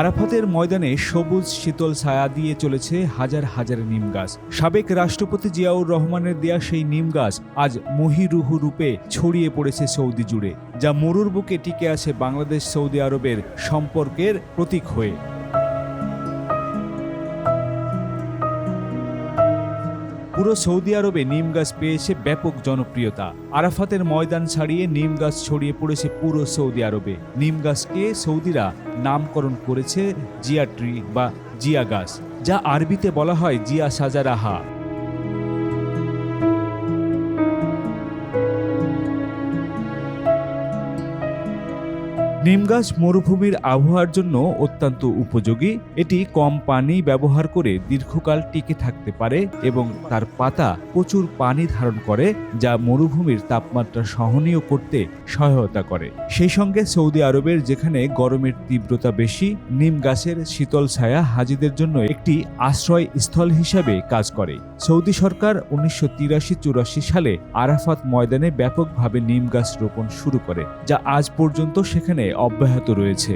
আরাফাতের ময়দানে সবুজ শীতল ছায়া দিয়ে চলেছে হাজার হাজার নিম গাছ। সাবেক রাষ্ট্রপতি জিয়াউর রহমানের দেয়া সেই নিম গাছ আজ মহিরুহু রূপে ছড়িয়ে পড়েছে সৌদি জুড়ে যা মরুর বুকে টিকে আছে বাংলাদেশ সৌদি আরবের সম্পর্কের প্রতীক হয়ে। পুরো সৌদি আরবে নিম গাছ পেয়েছে ব্যাপক জনপ্রিয়তা। আরাফাতের ময়দান ছাড়িয়ে নিম গাছ ছড়িয়ে পড়েছে পুরো সৌদি আরবে। নিম গাছকে সৌদিরা নামকরণ করেছে জিয়া ট্রি বা জিয়া গাছ, যা আরবিতে বলা হয় জিয়া সাজারাহা। নিম গাছ মরুভূমির আবহাওয়ার জন্য অত্যন্ত উপযোগী। এটি কম পানি ব্যবহার করে দীর্ঘকাল টিকে থাকতে পারে এবং তার পাতা প্রচুর পানি ধারণ করে, যা মরুভূমির তাপমাত্রা সহনীয় করতে সহায়তা করে। সেই সঙ্গে সৌদি আরবের যেখানে গরমের তীব্রতা বেশি নিম গাছের শীতল ছায়া হাজিদের জন্য একটি আশ্রয় স্থল হিসাবে কাজ করে। সৌদি সরকার উনিশশো তিরাশি চুরাশি সালে আরাফাত ময়দানে ব্যাপকভাবে নিম গাছ রোপণ শুরু করে, যা আজ পর্যন্ত সেখানে অব্যাহত রয়েছে।